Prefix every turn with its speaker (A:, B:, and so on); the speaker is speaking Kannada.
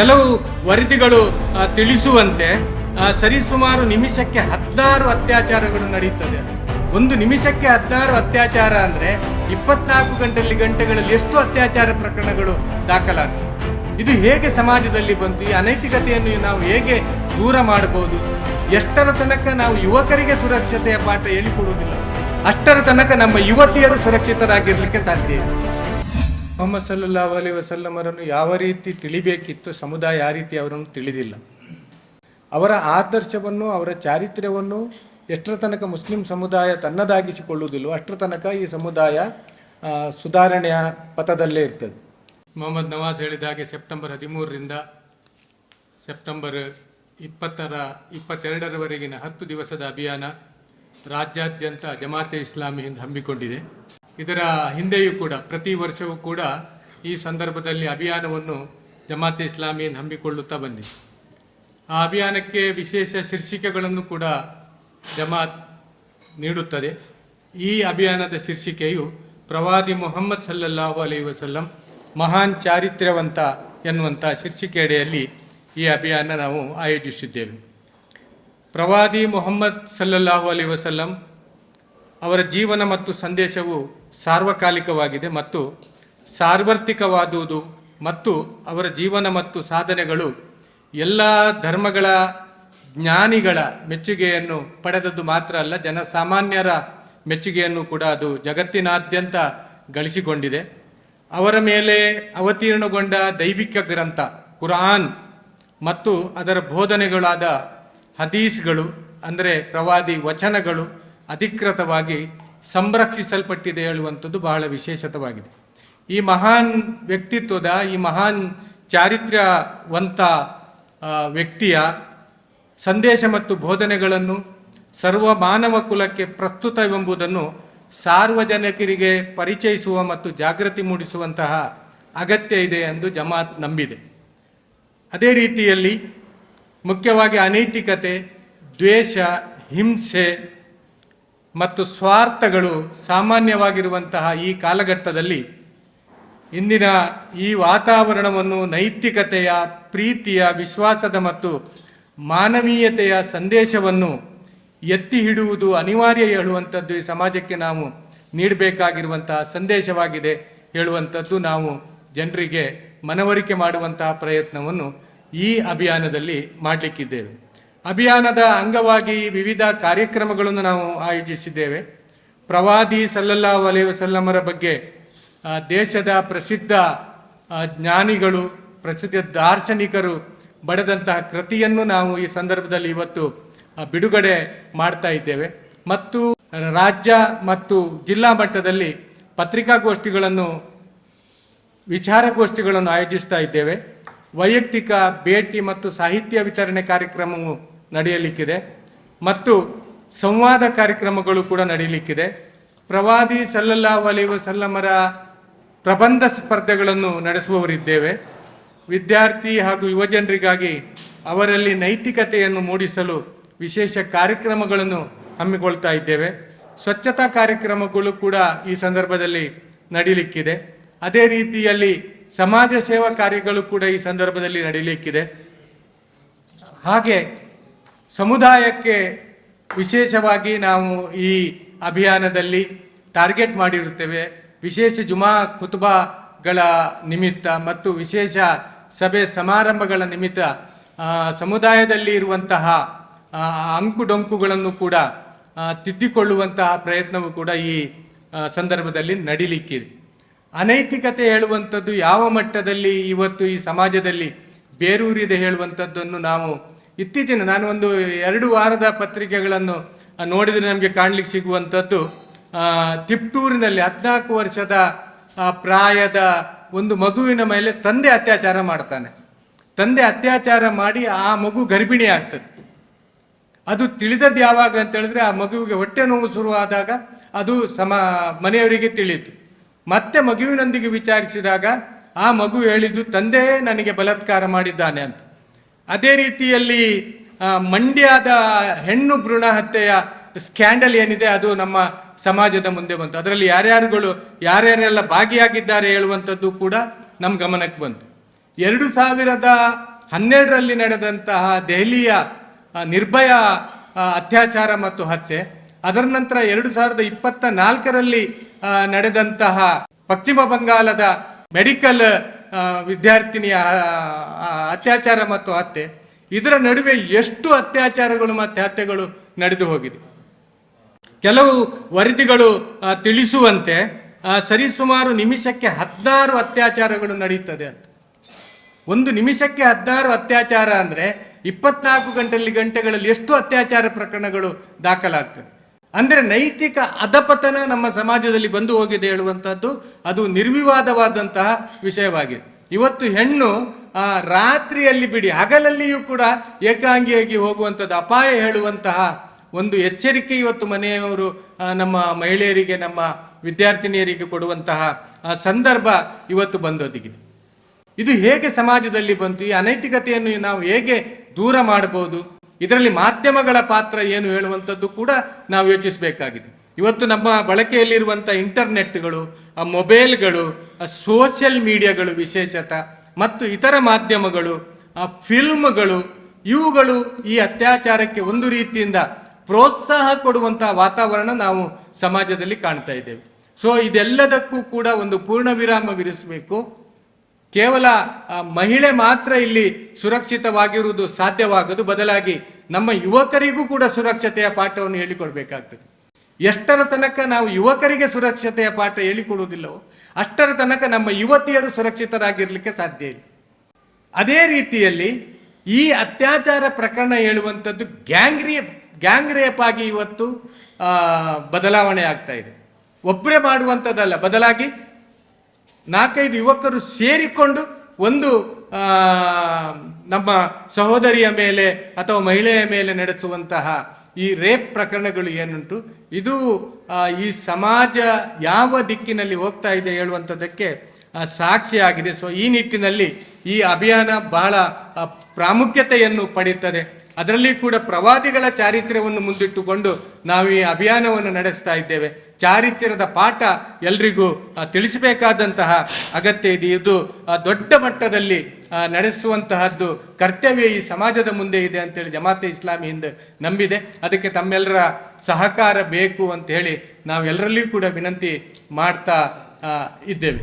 A: ಕೆಲವು ವರದಿಗಳು ತಿಳಿಸುವಂತೆ ಸರಿಸುಮಾರು ನಿಮಿಷಕ್ಕೆ ಹದಿನಾರು ಅತ್ಯಾಚಾರಗಳು ನಡೆಯುತ್ತದೆ ಒಂದು ನಿಮಿಷಕ್ಕೆ ಹದಿನಾರು ಅತ್ಯಾಚಾರ ಅಂದರೆ ಇಪ್ಪತ್ನಾಲ್ಕು ಗಂಟೆಯಲ್ಲಿ ಗಂಟೆಗಳಲ್ಲಿ ಎಷ್ಟು ಅತ್ಯಾಚಾರ ಪ್ರಕರಣಗಳು ದಾಖಲಾಗ್ತವೆ. ಇದು ಹೇಗೆ ಸಮಾಜದಲ್ಲಿ ಬಂತು, ಈ ಅನೈತಿಕತೆಯನ್ನು ನಾವು ಹೇಗೆ ದೂರ ಮಾಡಬಹುದು? ಎಷ್ಟರ ತನಕ ನಾವು ಯುವಕರಿಗೆ ಸುರಕ್ಷತೆಯ ಪಾಠ ಹೇಳಿಕೊಡುವುದಿಲ್ಲ. ಅಷ್ಟರ ತನಕ ನಮ್ಮ ಯುವತಿಯರು ಸುರಕ್ಷಿತರಾಗಿರಲಿಕ್ಕೆ ಸಾಧ್ಯ ಇದೆ ಮೊಹಮ್ಮದ್ ಸಲ್ಲಲ್ಲಾಹು ಅಲೈಹಿ ವಸಲ್ಲಮರನ್ನು ಯಾವ ರೀತಿ ತಿಳಿಬೇಕಿತ್ತು, ಸಮುದಾಯ ಆ ರೀತಿ ಅವರನ್ನು ತಿಳಿದಿಲ್ಲ. ಅವರ ಆದರ್ಶವನ್ನು, ಅವರ ಚಾರಿತ್ರ್ಯವನ್ನು ಎಷ್ಟರ ತನಕ ಮುಸ್ಲಿಂ ಸಮುದಾಯ ತನ್ನದಾಗಿಸಿಕೊಳ್ಳುವುದಿಲ್ಲವೋ ಅಷ್ಟರ ತನಕ ಈ ಸಮುದಾಯ ಸುಧಾರಣೆಯ ಪಥದಲ್ಲೇ ಇರ್ತದೆ. ಮೊಹಮ್ಮದ್ ನವಾಜ್ ಹೇಳಿದ ಹಾಗೆ ಸೆಪ್ಟೆಂಬರ್ ಹದಿಮೂರರಿಂದ ಸೆಪ್ಟೆಂಬರ್ ಇಪ್ಪತ್ತರ, ಇಪ್ಪತ್ತೆರಡರವರೆಗಿನ ಹತ್ತು ದಿವಸದ ಅಭಿಯಾನ ರಾಜ್ಯಾದ್ಯಂತ ಜಮಾತೆ ಇಸ್ಲಾಮಿ ಹಿಂದೆ ಹಮ್ಮಿಕೊಂಡಿದೆ. ಇದರ ಹಿಂದೆಯೂ ಕೂಡ, ಪ್ರತಿ ವರ್ಷವೂ ಕೂಡ ಈ ಸಂದರ್ಭದಲ್ಲಿ ಅಭಿಯಾನವನ್ನು ಜಮಾತೆ ಇಸ್ಲಾಮಿ ಹಮ್ಮಿಕೊಳ್ಳುತ್ತಾ ಬಂದಿದೆ. ಆ ಅಭಿಯಾನಕ್ಕೆ ವಿಶೇಷ ಶೀರ್ಷಿಕೆಗಳನ್ನು ಕೂಡ ಜಮಾತ್ ನೀಡುತ್ತದೆ. ಈ ಅಭಿಯಾನದ ಶೀರ್ಷಿಕೆಯು ಪ್ರವಾದಿ ಮೊಹಮ್ಮದ್ ಸಲ್ಲಲ್ಲಾಹು ಅಲೈ ವಸಲ್ಲಂ ಮಹಾನ್ ಚಾರಿತ್ರ್ಯವಂತ ಎನ್ನುವಂಥ ಶೀರ್ಷಿಕೆಯಡಿಯಲ್ಲಿ ಈ ಅಭಿಯಾನ ನಾವು ಆಯೋಜಿಸಿದ್ದೇವೆ. ಪ್ರವಾದಿ ಮೊಹಮ್ಮದ್ ಸಲ್ಲಲ್ಲಾಹು ಅಲೈ ವಸಲ್ಲಂ ಅವರ ಜೀವನ ಮತ್ತು ಸಂದೇಶವು ಸಾರ್ವಕಾಲಿಕವಾಗಿದೆ ಮತ್ತು ಸಾರ್ವತ್ರಿಕವಾದುದು ಮತ್ತು ಅವರ ಜೀವನ ಮತ್ತು ಸಾಧನೆಗಳು ಎಲ್ಲ ಧರ್ಮಗಳ ಜ್ಞಾನಿಗಳ ಮೆಚ್ಚುಗೆಯನ್ನು ಪಡೆದದ್ದು ಮಾತ್ರ ಅಲ್ಲ ಜನಸಾಮಾನ್ಯರ ಮೆಚ್ಚುಗೆಯನ್ನು ಕೂಡ ಅದು ಜಗತ್ತಿನಾದ್ಯಂತ ಗಳಿಸಿಕೊಂಡಿದೆ. ಅವರ ಮೇಲೆ ಅವತೀರ್ಣಗೊಂಡ ದೈವಿಕ ಗ್ರಂಥ, ಕುರಾನ್ ಮತ್ತು ಅದರ ಬೋಧನೆಗಳಾದ ಹದೀಸ್ಗಳು, ಅಂದರೆ ಪ್ರವಾದಿ ವಚನಗಳು, ಅಧಿಕೃತವಾಗಿ ಸಂರಕ್ಷಿಸಲ್ಪಟ್ಟಿದೆ ಹೇಳುವಂಥದ್ದು ಬಹಳ ವಿಶೇಷತವಾಗಿದೆ. ಈ ಮಹಾನ್ ವ್ಯಕ್ತಿತ್ವದ, ಈ ಮಹಾನ್ ಚಾರಿತ್ರ್ಯವಂತ ವ್ಯಕ್ತಿಯ ಸಂದೇಶ ಮತ್ತು ಬೋಧನೆಗಳನ್ನು ಸರ್ವ ಮಾನವ ಕುಲಕ್ಕೆ ಪ್ರಸ್ತುತವೆಂಬುದನ್ನು ಸಾರ್ವಜನಿಕರಿಗೆ ಪರಿಚಯಿಸುವ ಮತ್ತು ಜಾಗೃತಿ ಮೂಡಿಸುವಂತಹ ಅಗತ್ಯ ಇದೆ ಎಂದು ಜಮಾತ್ ನಂಬಿದೆ. ಅದೇ ರೀತಿಯಲ್ಲಿ ಮುಖ್ಯವಾಗಿ ಅನೈತಿಕತೆ, ದ್ವೇಷ, ಹಿಂಸೆ ಮತ್ತು ಸ್ವಾರ್ಥಗಳು ಸಾಮಾನ್ಯವಾಗಿರುವಂತಹ ಈ ಕಾಲಘಟ್ಟದಲ್ಲಿ ಇಂದಿನ ಈ ವಾತಾವರಣವನ್ನು ನೈತಿಕತೆಯ, ಪ್ರೀತಿಯ, ವಿಶ್ವಾಸದ ಮತ್ತು ಮಾನವೀಯತೆಯ ಸಂದೇಶವನ್ನು ಎತ್ತಿ ಹಿಡುವುದು ಅನಿವಾರ್ಯ ಹೇಳುವಂಥದ್ದು ಈ ಸಮಾಜಕ್ಕೆ ನಾವು ನೀಡಬೇಕಾಗಿರುವಂತಹ ಸಂದೇಶವಾಗಿದೆ. ಹೇಳುವಂಥದ್ದು ನಾವು ಜನರಿಗೆ ಮನವರಿಕೆ ಮಾಡುವಂತಹ ಪ್ರಯತ್ನವನ್ನು ಈ ಅಭಿಯಾನದಲ್ಲಿ ಮಾಡಲಿಕ್ಕಿದ್ದೇವೆ. ಅಭಿಯಾನದ ಅಂಗವಾಗಿ ವಿವಿಧ ಕಾರ್ಯಕ್ರಮಗಳನ್ನು ನಾವು ಆಯೋಜಿಸಿದ್ದೇವೆ. ಪ್ರವಾದಿ ಸಲ್ಲಲ್ಲಾ ಅಲೈಹಿ ವಸಲ್ಲಮರ ಬಗ್ಗೆ ದೇಶದ ಪ್ರಸಿದ್ಧ ಜ್ಞಾನಿಗಳು, ಪ್ರಸಿದ್ಧ ದಾರ್ಶನಿಕರು ಬರೆದಂತಹ ಕೃತಿಯನ್ನು ನಾವು ಈ ಸಂದರ್ಭದಲ್ಲಿ ಇವತ್ತು ಬಿಡುಗಡೆ ಮಾಡ್ತಾ ಇದ್ದೇವೆ. ಮತ್ತು ರಾಜ್ಯ ಮತ್ತು ಜಿಲ್ಲಾ ಮಟ್ಟದಲ್ಲಿ ಪತ್ರಿಕಾಗೋಷ್ಠಿಗಳನ್ನು, ವಿಚಾರಗೋಷ್ಠಿಗಳನ್ನು ಆಯೋಜಿಸ್ತಾ ಇದ್ದೇವೆ. ವೈಯಕ್ತಿಕ ಭೇಟಿ ಮತ್ತು ಸಾಹಿತ್ಯ ವಿತರಣೆ ಕಾರ್ಯಕ್ರಮವು ನಡೆಯಲಿಕ್ಕಿದೆ. ಮತ್ತು ಸಂವಾದ ಕಾರ್ಯಕ್ರಮಗಳು ಕೂಡ ನಡೆಯಲಿಕ್ಕಿದೆ. ಪ್ರವಾದಿ ಸಲ್ಲಲ್ಲಾ ಅಲೈಹಿ ವಸಲ್ಲಮರ ಪ್ರಬಂಧ ಸ್ಪರ್ಧೆಗಳನ್ನು ನಡೆಸುವವರಿದ್ದೇವೆ. ವಿದ್ಯಾರ್ಥಿ ಹಾಗೂ ಯುವಜನರಿಗಾಗಿ ಅವರಲ್ಲಿ ನೈತಿಕತೆಯನ್ನು ಮೂಡಿಸಲು ವಿಶೇಷ ಕಾರ್ಯಕ್ರಮಗಳನ್ನು ಹಮ್ಮಿಕೊಳ್ತಾ ಇದ್ದೇವೆ. ಸ್ವಚ್ಛತಾ ಕಾರ್ಯಕ್ರಮಗಳು ಕೂಡ ಈ ಸಂದರ್ಭದಲ್ಲಿ ನಡೀಲಿಕ್ಕಿದೆ. ಅದೇ ರೀತಿಯಲ್ಲಿ ಸಮಾಜ ಸೇವಾ ಕಾರ್ಯಗಳು ಕೂಡ ಈ ಸಂದರ್ಭದಲ್ಲಿ ನಡೀಲಿಕ್ಕಿದೆ. ಹಾಗೆ ಸಮುದಾಯಕ್ಕೆ ವಿಶೇಷವಾಗಿ ನಾವು ಈ ಅಭಿಯಾನದಲ್ಲಿ ಟಾರ್ಗೆಟ್ ಮಾಡಿರುತ್ತೇವೆ. ವಿಶೇಷ ಜುಮಾ ಕುತುಬಗಳ ನಿಮಿತ್ತ ಮತ್ತು ವಿಶೇಷ ಸಭೆ ಸಮಾರಂಭಗಳ ನಿಮಿತ್ತ ಸಮುದಾಯದಲ್ಲಿ ಇರುವಂತಹ ಅಂಕುಡೊಂಕುಗಳನ್ನು ಕೂಡ ತಿದ್ದಿಕೊಳ್ಳುವಂತಹ ಪ್ರಯತ್ನವೂ ಕೂಡ ಈ ಸಂದರ್ಭದಲ್ಲಿ ನಡಿಲಿಕ್ಕಿದೆ. ಅನೈತಿಕತೆ ಹೇಳುವಂಥದ್ದು ಯಾವ ಮಟ್ಟದಲ್ಲಿ ಇವತ್ತು ಈ ಸಮಾಜದಲ್ಲಿ ಬೇರೂರಿದೆ ಹೇಳುವಂಥದ್ದನ್ನು ನಾವು ಇತ್ತೀಚಿನ ನಾನು ಒಂದು ಎರಡು ವಾರದ ಪತ್ರಿಕೆಗಳನ್ನು ನೋಡಿದರೆ ನಮಗೆ ಕಾಣಲಿಕ್ಕೆ ಸಿಗುವಂಥದ್ದು ತಿಪ್ಟೂರಿನಲ್ಲಿ ಹದಿನಾಲ್ಕು ವರ್ಷದ ಪ್ರಾಯದ ಒಂದು ಮಗುವಿನ ಮೇಲೆ ತಂದೆ ಅತ್ಯಾಚಾರ ಮಾಡ್ತಾನೆ. ತಂದೆ ಅತ್ಯಾಚಾರ ಮಾಡಿ ಆ ಮಗು ಗರ್ಭಿಣಿ ಆಗ್ತದೆ. ಅದು ತಿಳಿದದ್ದು ಯಾವಾಗ ಅಂತ ಹೇಳಿದ್ರೆ, ಆ ಮಗುವಿಗೆ ಹೊಟ್ಟೆ ನೋವು ಶುರುವಾದಾಗ ಅದು ಸಮ, ಮನೆಯವರಿಗೆ ತಿಳಿಯಿತು. ಮತ್ತೆ ಮಗುವಿನೊಂದಿಗೆ ವಿಚಾರಿಸಿದಾಗ, ಆ ಮಗು ಹೇಳಿದ್ದು, ತಂದೆ, ನನಗೆ ಬಲತ್ಕಾರ ಮಾಡಿದ್ದಾನೆ ಅಂತ. ಅದೇ ರೀತಿಯಲ್ಲಿ ಮಂಡ್ಯದ ಹೆಣ್ಣು ಭ್ರೂಣ ಹತ್ಯೆಯ ಸ್ಕ್ಯಾಂಡಲ್ ಏನಿದೆ, ಅದು ನಮ್ಮ ಸಮಾಜದ ಮುಂದೆ ಬಂತು. ಅದರಲ್ಲಿ ಯಾರ್ಯಾರುಗಳು, ಯಾರ್ಯಾರೆಲ್ಲ ಭಾಗಿಯಾಗಿದ್ದಾರೆ ಹೇಳುವಂಥದ್ದು ಕೂಡ ನಮ್ಮ ಗಮನಕ್ಕೆ ಬಂತು. ಎರಡು ಸಾವಿರದ ಹನ್ನೆರಡರಲ್ಲಿ ನಡೆದಂತಹ ದೆಹಲಿಯ ನಿರ್ಭಯ ಅತ್ಯಾಚಾರ ಮತ್ತು ಹತ್ಯೆ, ಅದರ ನಂತರ ಎರಡು ಸಾವಿರದ ಇಪ್ಪತ್ತ ನಾಲ್ಕರಲ್ಲಿ ನಡೆದಂತಹ ಪಶ್ಚಿಮ ಬಂಗಾಲದ ಮೆಡಿಕಲ್ ವಿದ್ಯಾರ್ಥಿನಿಯ ಅತ್ಯಾಚಾರ ಮತ್ತು ಹತ್ಯೆ. ಇದರ ನಡುವೆ ಎಷ್ಟು ಅತ್ಯಾಚಾರಗಳು ಮತ್ತು ಹತ್ಯೆಗಳು ನಡೆದು ಹೋಗಿದೆ. ಕೆಲವು ವರದಿಗಳು ತಿಳಿಸುವಂತೆ ಸರಿಸುಮಾರು ನಿಮಿಷಕ್ಕೆ ಹದಿನಾರು ಅತ್ಯಾಚಾರಗಳು ನಡೆಯುತ್ತದೆ ಅಂತ. ಒಂದು ನಿಮಿಷಕ್ಕೆ ಹದಿನಾರು ಅತ್ಯಾಚಾರ ಅಂದರೆ ಇಪ್ಪತ್ನಾಲ್ಕು ಗಂಟೆಯಲ್ಲಿ ಗಂಟೆಗಳಲ್ಲಿ ಎಷ್ಟು ಅತ್ಯಾಚಾರ ಪ್ರಕರಣಗಳು ದಾಖಲಾಗ್ತದೆ. ಅಂದ್ರೆ ನೈತಿಕ ಅಧಪತನ ನಮ್ಮ ಸಮಾಜದಲ್ಲಿ ಬಂದು ಹೋಗಿದೆ ಹೇಳುವಂಥದ್ದು ಅದು ನಿರ್ವಿವಾದವಾದಂತಹ ವಿಷಯವಾಗಿದೆ. ಇವತ್ತು ಹೆಣ್ಣು ರಾತ್ರಿಯಲ್ಲಿ ಬಿಡಿ, ಹಗಲಲ್ಲಿಯೂ ಕೂಡ ಏಕಾಂಗಿಯಾಗಿ ಹೋಗುವಂಥದ್ದು ಅಪಾಯ ಹೇಳುವಂತಹ ಒಂದು ಎಚ್ಚರಿಕೆ ಇವತ್ತು ಮನೆಯವರು ನಮ್ಮ ಮಹಿಳೆಯರಿಗೆ, ನಮ್ಮ ವಿದ್ಯಾರ್ಥಿನಿಯರಿಗೆ ಕೊಡುವಂತಹ ಸಂದರ್ಭ ಇವತ್ತು ಬಂದೊದಗಿದೆ. ಇದು ಹೇಗೆ ಸಮಾಜದಲ್ಲಿ ಬಂತು, ಈ ಅನೈತಿಕತೆಯನ್ನು ನಾವು ಹೇಗೆ ದೂರ ಮಾಡಬಹುದು? ಇದರಲ್ಲಿ ಮಾಧ್ಯಮಗಳ ಪಾತ್ರ ಏನು ಹೇಳುವಂಥದ್ದು ಕೂಡ ನಾವು ಯೋಚಿಸಬೇಕಾಗಿದೆ. ಇವತ್ತು ನಮ್ಮ ಬಳಕೆಯಲ್ಲಿರುವಂಥ ಇಂಟರ್ನೆಟ್ಗಳು, ಆ ಮೊಬೈಲ್ಗಳು, ಆ ಸೋಷಿಯಲ್ ಮೀಡಿಯಾಗಳು ವಿಶೇಷತ, ಮತ್ತು ಇತರ ಮಾಧ್ಯಮಗಳು, ಆ ಫಿಲ್ಮ್ಗಳು, ಇವುಗಳು ಈ ಅತ್ಯಾಚಾರಕ್ಕೆ ಒಂದು ರೀತಿಯಿಂದ ಪ್ರೋತ್ಸಾಹ ಕೊಡುವಂಥ ವಾತಾವರಣ ನಾವು ಸಮಾಜದಲ್ಲಿ ಕಾಣ್ತಾ ಇದ್ದೇವೆ. ಸೊ, ಇದೆಲ್ಲದಕ್ಕೂ ಕೂಡ ಒಂದು ಪೂರ್ಣ ವಿರಾಮ ವಿರಿಸಬೇಕು ಕೇವಲ ಮಹಿಳೆ ಮಾತ್ರ ಇಲ್ಲಿ ಸುರಕ್ಷಿತವಾಗಿರುವುದು ಸಾಧ್ಯವಾಗದು. ಬದಲಾಗಿ ನಮ್ಮ ಯುವಕರಿಗೂ ಕೂಡ ಸುರಕ್ಷತೆಯ ಪಾಠವನ್ನು ಹೇಳಿಕೊಡ್ಬೇಕಾಗ್ತದೆ. ಎಷ್ಟರ ತನಕ ನಾವು ಯುವಕರಿಗೆ ಸುರಕ್ಷತೆಯ ಪಾಠ ಹೇಳಿಕೊಡುವುದಿಲ್ಲವೋ, ಅಷ್ಟರ ತನಕ ನಮ್ಮ ಯುವತಿಯರು ಸುರಕ್ಷಿತರಾಗಿರಲಿಕ್ಕೆ ಸಾಧ್ಯ ಇಲ್ಲ. ಅದೇ ರೀತಿಯಲ್ಲಿ ಈ ಅತ್ಯಾಚಾರ ಪ್ರಕರಣ ಹೇಳುವಂಥದ್ದು ಗ್ಯಾಂಗ್ ರೇಪ್ ಗ್ಯಾಂಗ್ ರೇಪ್ ಆಗಿ ಇವತ್ತು ಬದಲಾವಣೆ ಆಗ್ತಾ ಇದೆ. ಒಬ್ಬರೇ ಮಾಡುವಂಥದ್ದಲ್ಲ. ಬದಲಾಗಿ ನಾಲ್ಕೈದು ಯುವಕರು ಸೇರಿಕೊಂಡು ಒಂದು ನಮ್ಮ ಸಹೋದರಿಯ ಮೇಲೆ ಅಥವಾ ಮಹಿಳೆಯ ಮೇಲೆ ನಡೆಸುವಂತಹ ಈ ರೇಪ್ ಪ್ರಕರಣಗಳು ಏನುಂಟು? ಇದು ಈ ಸಮಾಜ ಯಾವ ದಿಕ್ಕಿನಲ್ಲಿ ಹೋಗ್ತಾ ಇದೆ ಹೇಳುವಂಥದ್ದಕ್ಕೆ ಸಾಕ್ಷಿಯಾಗಿದೆ ಸೊ ಈ ನಿಟ್ಟಿನಲ್ಲಿ ಈ ಅಭಿಯಾನ ಬಹಳ ಪ್ರಾಮುಖ್ಯತೆಯನ್ನು ಪಡೆಯುತ್ತದೆ. ಅದರಲ್ಲಿ ಕೂಡ ಪ್ರವಾದಿಗಳ ಚಾರಿತ್ರ್ಯವನ್ನು ಮುಂದಿಟ್ಟುಕೊಂಡು ನಾವು ಈ ಅಭಿಯಾನವನ್ನು ನಡೆಸ್ತಾ ಇದ್ದೇವೆ. ಚಾರಿತ್ರ್ಯದ ಪಾಠ ಎಲ್ರಿಗೂ ತಿಳಿಸಬೇಕಾದಂತಹ ಅಗತ್ಯ ಇದೆ. ಇದು ದೊಡ್ಡ ಮಟ್ಟದಲ್ಲಿ ನಡೆಸುವಂತಹದ್ದು ಕರ್ತವ್ಯ ಈ ಸಮಾಜದ ಮುಂದೆ ಇದೆ ಅಂತೇಳಿ ಜಮಾತೆ ಇಸ್ಲಾಮಿಯಿಂದ ನಂಬಿದೆ. ಅದಕ್ಕೆ ತಮ್ಮೆಲ್ಲರ ಸಹಕಾರ ಬೇಕು ಅಂತ ಹೇಳಿ ನಾವೆಲ್ಲರಲ್ಲಿಯೂ ಕೂಡ ವಿನಂತಿ ಮಾಡ್ತಾ ಇದ್ದೇವೆ.